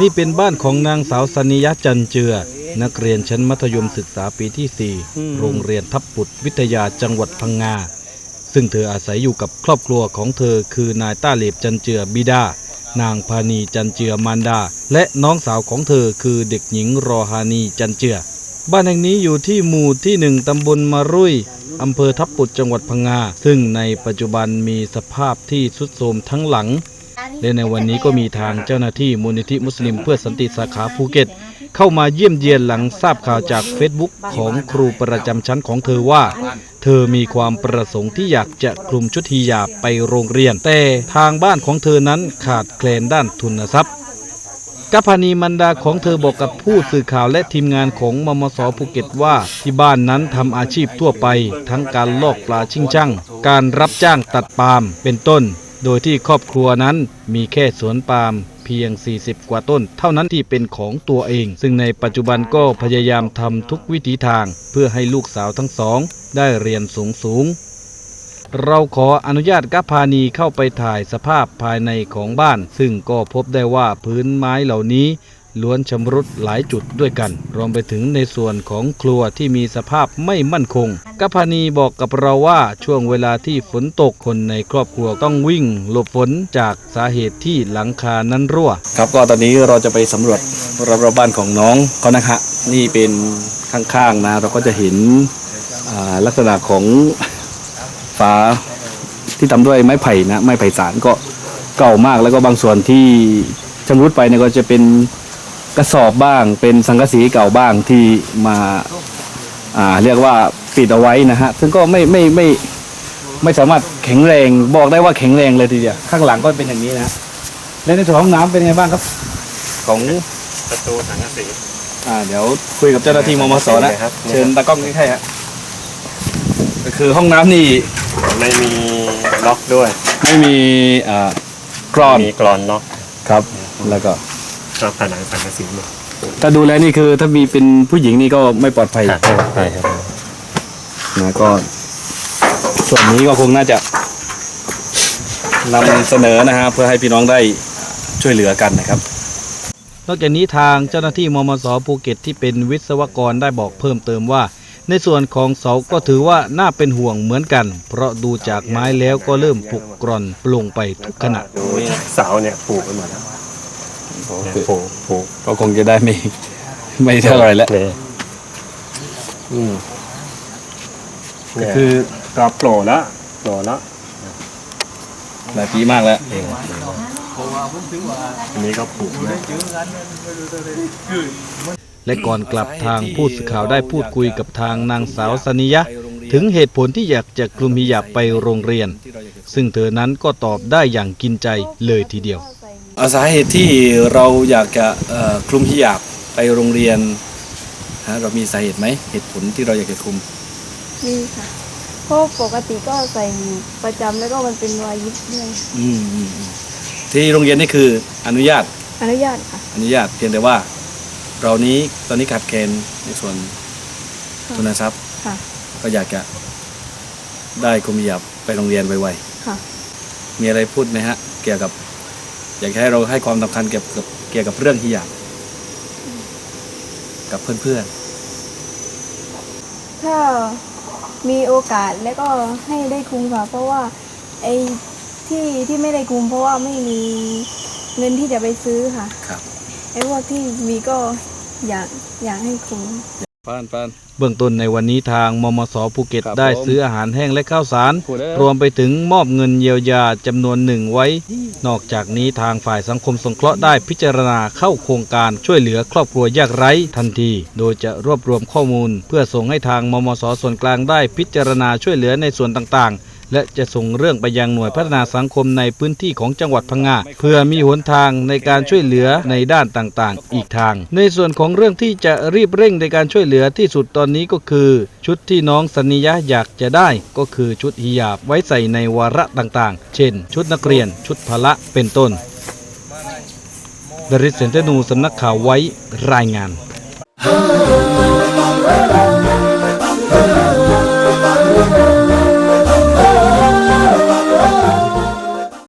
นี่เป็นบ้านของนางสาวสนิยะจันเจือ นักเรียนชั้นมัธยมศึกษาปีที่4โรงเรียนทับปุดวิทยาจังหวัดพังงา ซึ่งเธออาศัยอยู่กับครอบครัวของเธอคือนายต้าเหลบจันเจือบิดา นางพานีจันเจือมารดา และน้องสาวของเธอคือเด็กหญิงรอฮานีจันเจือ บ้านแห่งนี้อยู่ที่หมู่ที่หนึ่งตำบลมารุยอำเภอทับปุดจังหวัดพังงา ซึ่งในปัจจุบันมีสภาพที่ทรุดโทรมทั้งหลัง และในวันนี้ก็มีทางเจ้าหน้าที่มูลนิธิมุสลิมเพื่อสันติสาขาภูเก็ต เข้ามาเยี่ยมเยียนหลังทราบข่าวจากเฟซบุ๊กของครูประจำชั้นของเธอว่า เธอมีความประสงค์ที่อยากจะคลุมชุดฮิญาบไปโรงเรียน แต่ทางบ้านของเธอนั้นขาดแคลนด้านทุนทรัพย์กัปพานีมันดาของเธอบอกกับผู้สื่อข่าวและทีมงานของมมสภูเก็ตว่า ที่บ้านนั้นทำอาชีพทั่วไป ทั้งการลอกปลาชิงช่างการรับจ้างตัดปาล์มเป็นต้น โดยที่ครอบครัวนั้นมีแค่สวนปาล์มเพียง 40 กว่าต้น เท่านั้นที่เป็นของตัวเอง ซึ่งในปัจจุบันก็พยายามทำทุกวิถีทาง เพื่อให้ลูกสาวทั้งสอง ได้เรียนสูงสูง เราขออนุญาตกัพานีเข้าไปถ่ายสภาพภายในของบ้าน ซึ่งก็พบได้ว่าพื้นไม้เหล่านี้ ล้วนชำรุดหลายจุดด้วยกัน รวมไปถึงในส่วนของครัวที่มีสภาพไม่มั่นคงกัพานีบอกกับเราว่าช่วงเวลาที่ฝนตกคนในครอบครัวต้องวิ่งหลบฝนจากสาเหตุที่หลังคานั้นรั่ว ครับก็ตอนนี้เราจะไปสำรวจรอบๆบ้านของน้องเขานะฮะนี่เป็นข้างๆนะ เราก็จะเห็นลักษณะของฝาที่ทำด้วยไม้ไผ่นะไม้ไผ่สารก็เก่ามากแล้วก็บางส่วนที่ชำรุดไปเนี่ยก็จะเป็น กระสอบบ้างเป็นสังกะสีเก่าบ้างที่มาอ่าเรียกว่าปิดเอาไว้นะฮะซึ่งก็ไม่ไม่ไม่ไม่สามารถแข็งแรงบอกได้ว่าแข็งแรงเลยทีเดียวข้างหลังก็เป็นอย่างนี้นะและในส่วนของน้ำเป็นไงบ้างครับ ของประตูสังกะสีอ่าเดี๋ยวคุยกับเจ้าหน้าที่มมสนะครับเชิญตากล้องใกล้ๆฮะก็คือห้องน้ำนี่ไม่มีล็อกด้วย ไม่มีอ่ากรอนมีกรอนล็อกครับ แล้วก็ ก็ผนังสังกะสีหมดถ้าดูแลนี่คือถ้ามีเป็นผู้หญิงนี่ก็ไม่ปลอดภัยใช่ครับนะก็ ส่วนนี้ก็คงน่าจะนำเสนอนะฮะเพื่อให้พี่น้องได้ช่วยเหลือกันนะครับ นอกจากนี้ทางเจ้าหน้าที่มมสภูเก็ตที่เป็นวิศวกรได้บอกเพิ่มเติมว่า ในส่วนของเสาก็ถือว่าน่าเป็นห่วงเหมือนกัน เพราะดูจากไม้แล้วก็เริ่มผุกร่อนปลงไปทุกขณะดูเสาเนี่ยผูกไปหมดแล้ว เนี่ยผูกผูกก็คงจะได้ไม่ไม่เท่าไหรแล้วเลยอืมเนี่ยคือก็โปร่แล้วโปร่แล้วหลายปีมากแล้วเองอันนี้ก็ผูกนะ และก่อนกลับทางผู้สื่อข่าวได้พูดคุยกับทางนางสาวสนิยะ ถึงเหตุผลที่อยากจะคลุมฮิญาบไปโรงเรียน ซึ่งเธอนั้นก็ตอบได้อย่างกินใจเลยทีเดียว สาเหตุที่เราอยากจะคลุมฮิญาบไปโรงเรียนเรามีสาเหตุไหมเหตุผลที่เราอยากจะคลุมมีค่ะเพราะปกติก็ใส่ประจำแล้วก็มันเป็นรอยยิบด้วยอืมอืมอืมที่โรงเรียนนี่คืออนุญาตอนุญาตค่ะ อนุญาตเพียงแต่ว่า เรานี้ตอนนี้ขาดแคลนในส่วนค่ะ ทุนทรัพย์ ค่ะ ก็อยากจะได้คุมฮิญาบไปโรงเรียนไวค่ะ ๆมีอะไรพูดไหมฮะ เกี่ยวกับ อยากให้เราให้ความสำคัญเกี่ยวกับเกี่ยวกับเรื่องฮิญาบกับเพื่อนถ้ามีโอกาสแล้วก็ให้ได้คุมค่ะ เพราะว่าไอ้ที่ที่ไม่ได้คุม เพราะว่าไม่มีเงินที่จะไปซื้อค่ะๆครับ ไอ้พวกที่มีก็อยากอยากให้คุม ปานปาน เบื้องต้นในวันนี้ทางมมสภูเก็ตครับได้ผมซื้ออาหารแห้งและข้าวสาร พูดได้รวมไปถึงมอบเงินเยียวยาจำนวนหนึ่งไว้ นอกจากนี้ทางฝ่ายสังคมสงเคราะห์ได้พิจารณาเข้าโครงการช่วยเหลือครอบครัวยากไร้ทันที โดยจะรวบรวมข้อมูล เพื่อส่งให้ทางมมสส่วนกลางได้พิจารณาช่วยเหลือในส่วนต่างๆ และจะส่งเรื่องไปยังหน่วยพัฒนาสังคมในพื้นที่ของจังหวัดพังงาเพื่อมีหนทางในการช่วยเหลือในด้านต่างๆ อีกทาง ในส่วนของเรื่องที่จะรีบเร่งในการช่วยเหลือที่สุดตอนนี้ก็คือ ชุดที่น้องสัญญาอยากจะได้ก็คือชุดฮิญาบไว้ใส่ในวาระต่างๆ เช่น ชุดนักเรียน ชุดพละเป็นต้นดริศเซนเตนูสำนักข่าวไว้รายงาน Oh,